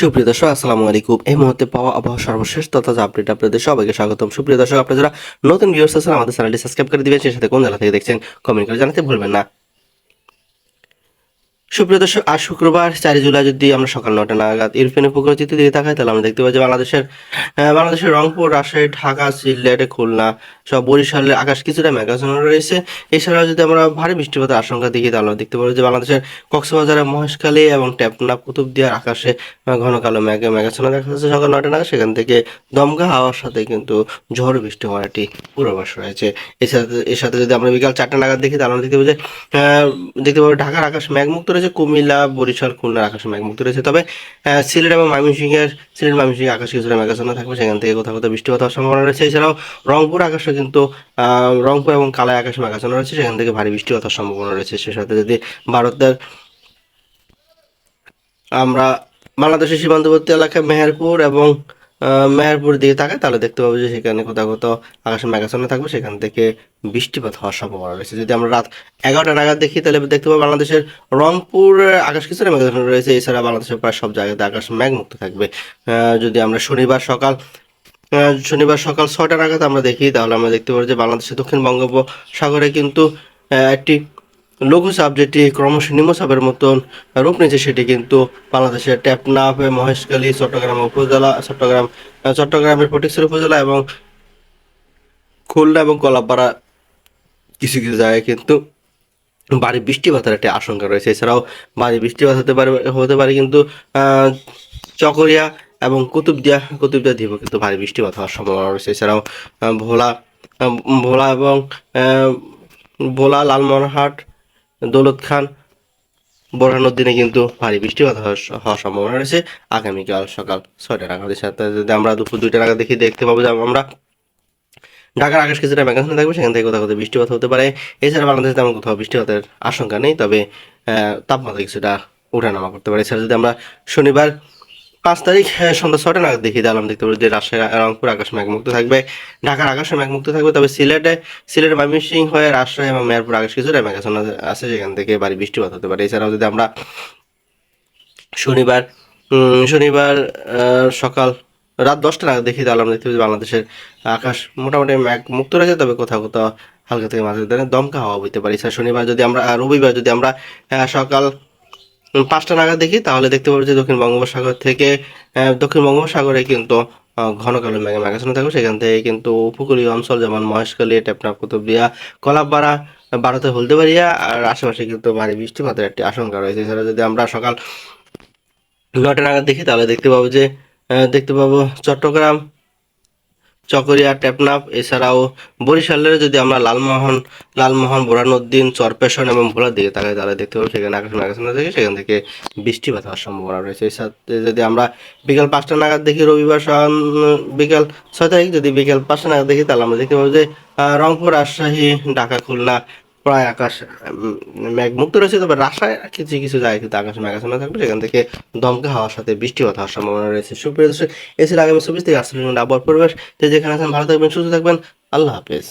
সুপ্রিয় দর্শক, আসসালামু আলাইকুম। এই মুহূর্তে পাওয়া আবহাওয়া সর্বশেষ তথা আপডেট আপনাদের সবাইকে স্বাগতম। সুপ্রিয় দর্শক, আপনারা যারা নতুন ভিউয়ার্স আছেন, আমাদের চ্যানেলটি সাবস্ক্রাইব করে দিবেন, সেই সাথে কোন জেলা থেকে দেখছেন কমেন্ট করে জানাতে ভুলবেন না। সুপ্রিয় দর্শক, আজ শুক্রবার, চারই জুলাই যদি আমরা সকাল নটা নাগাদ ইউরোপিয়ান উপগ্রহচিত্র দিকে তাকাই তাহলে আমরা দেখতে পাই যে বাংলাদেশের বাংলাদেশের রংপুর, রাজশাহী, ঢাকা, সিলেট, খুলনা সব বরিশালের আকাশ কিছুটা মেঘাচ্ছন্ন রয়েছে। এছাড়াও যদি আমরা ভারী বৃষ্টিপাতের আশঙ্কা দেখি, তাহলে দেখতে পাবো যে বাংলাদেশের কক্সবাজারের মহেশখালী এবং টেপনা, কুতুবদিয়ার আকাশে ঘন কালো মেঘে, মেঘাচ্ছন্ন দেখা যাচ্ছে সকাল নটা নাগাদ। সেখান থেকে দমকা হাওয়ার সাথে কিন্তু ঝড় বৃষ্টি হওয়ার একটি পূর্বাভাস রয়েছে। সাথে এর সাথে যদি আমরা বিকাল চারটা নাগাদ দেখি, তাহলে আমরা দেখতে পাবো যে দেখতে পাবো ঢাকার আকাশ মেঘমুক্ত রয়েছে। কুমিল্লা, বরিশাল, খুলনার আকাশ মেঘমুক্ত রয়েছে। তবে সিলেট এবং ময়মনসিংহের, সিলেট, ময়মনসিংহে আকাশ কিছুটা মেঘাচ্ছন্ন থাকবে। সেখান থেকে কোথাও কোথাও বৃষ্টিপাত হওয়ার সম্ভাবনা রয়েছে। এছাড়াও রংপুর আকাশে কিন্তু রংপুর এবং কালাই আকাশ মেঘাচ্ছন্ন রয়েছে। সেখান থেকে ভারী বৃষ্টিপাত হওয়ার সম্ভাবনা রয়েছে। সে সাথে যদি ভারতের আমরা বাংলাদেশের সীমান্তবর্তী এলাকায় মেহেরপুর এবং মেহেরপুর দিকে তাকাই তাহলে দেখতে পাবো যে সেখানে কোথাও কোথাও আকাশে মেঘাচ্ছন্ন থাকবে, সেখান থেকে বৃষ্টিপাত হওয়ার সম্ভাবনা রয়েছে। যদি আমরা রাত এগারোটা নাগাদ দেখি, তাহলে দেখতে পাবো বাংলাদেশের রংপুর আকাশ কিছুটা মেঘাচ্ছন্ন রয়েছে, এছাড়া বাংলাদেশের প্রায় সব জায়গাতে আকাশ মেঘমুক্ত থাকবে। যদি আমরা শনিবার সকাল শনিবার সকাল ছয়টা নাগাদ আমরা দেখি, তাহলে আমরা দেখতে পাবো যে বাংলাদেশের দক্ষিণ বঙ্গোপসাগরে কিন্তু একটি লঘুচাপ যেটি ক্রমশ নিম্নচাপের মতন রূপ নিচ্ছে সেটি কিন্তু বাংলাদেশের টেপনাফ, মহেশখালী, চট্টগ্রাম উপজেলা, চট্টগ্রাম চট্টগ্রামের ফটিকছড়ি উপজেলা এবং খুলনা এবং কলাপাড়া কিছু কিছু জায়গায় কিন্তু ভারী বৃষ্টিপাতের একটি আশঙ্কা রয়েছে। এছাড়াও ভারী বৃষ্টিপাত হতে পারে হতে পারে কিন্তু চকরিয়া এবং কুতুবদিয়া কুতুবদিয়া দ্বীপও কিন্তু ভারী বৃষ্টিপাত হওয়ার সম্ভাবনা রয়েছে। এছাড়াও ভোলা ভোলা এবং ভোলা, লালমোহনহাট দৌলত খান। বোরহানুদ্দিনে কিন্তু ভারী বৃষ্টিপাত হওয়ার সম্ভাবনা রয়েছে। আগামীকাল সকাল ছয়টা নাগাদ সাথে যদি আমরা দুপুর দুইটা নাগাদ দেখি, দেখতে পাবো যে আমরা ঢাকার আকাশ কিছুটা মেঘাচ্ছন্ন থাকবে। সেখান থেকে কোথাও কোথাও বৃষ্টিপাত হতে পারে। এছাড়া বাংলাদেশে তেমন কোথাও বৃষ্টিপাতের আশঙ্কা নেই, তবে তাপমাত্রা কিছুটা ওঠানামা করতে পারে। এছাড়া যদি আমরা শনিবার পাঁচ তারিখ সন্ধ্যা ছটা নাগাদ দেখি আমরা দেখতে পাবো যে রাজশাহী রংপুর আকাশ মেঘমুক্ত থাকবে। ঢাকার আকাশে মেঘমুক্ত থাকবে, তবে সিলেটে, সিলেট ময়মনসিং হয়ে রাজশাহী এবং মেহেরপুর আকাশ কিছুটা মেঘাচ্ছন্ন আছে সেখান থেকে ভারী বৃষ্টিপাত হতে পারে। এছাড়াও যদি আমরা শনিবার শনিবার সকাল রাত দশটা নাগাদ দেখি আমরা দেখতে পাচ্ছি বাংলাদেশের আকাশ মোটামুটি মেঘ মুক্ত রয়েছে, তবে কোথাও কোথাও হালকা থেকে মাঝে দমকা হওয়া বইতে পারে। শনিবার যদি আমরা রবিবার যদি আমরা সকাল পাঁচটা নাগাদ দেখি, তাহলে দেখতে পাবো যে দক্ষিণ বঙ্গোপসাগর থেকে দক্ষিণ বঙ্গোপসাগরে কিন্তু ঘন কালো মেঘে মেঘাচ্ছন্ন থাকবে। সেখান থেকে কিন্তু উপকূলীয় অঞ্চল যেমন মহেশখালী, টেপনা, কুতুবদিয়া কলাপাড়া ভারতের হলদেবাড়িয়া আর আশেপাশে কিন্তু ভারী বৃষ্টিপাতের একটি আশঙ্কা রয়েছে। এছাড়া যদি আমরা সকাল নটা নাগাদ দেখি, তাহলে দেখতে পাবো যে দেখতে পাবো চট্টগ্রাম চকরিয়া টেপনাফ এছাড়াও বরিশালের যদি আমরা লালমোহন লালমোহন, বোরানুদ্দিন, চরপেশন এবং ভোলার দিকে তাকাই, তাহলে দেখতে পাবো সেখানে আকাশ আকাশ থেকে সেখান থেকে বৃষ্টিপাত হওয়ার সম্ভাবনা রয়েছে। এর সাথে যদি আমরা বিকাল পাঁচটা নাগাদ দেখি রবিবার বিকাল ছয় তারিখ, যদি বিকাল পাঁচটা নাগাদ দেখি, তাহলে আমরা দেখতে পাবো যে রংপুর, রাজশাহী, ঢাকা, খুলনা প্রায় আকাশ মেঘমুক্ত রয়েছে, তবে রাজশাহী কিছু কিছু জায়গায় কিন্তু আকাশ মেঘাচ্ছন্ন থাকবে সেখান থেকে দমকা হওয়ার সাথে বৃষ্টি বৃষ্টিপাত হওয়ার সম্ভাবনা রয়েছে। সুপ্রিয় দর্শক এছাড়া আগামী চব্বিশ থেকে ঘণ্টা আবহাওয়ার পরিবেশ। যেখানে আছেন, ভালো থাকবেন, সুস্থ থাকবেন, আল্লাহ হাফেজ।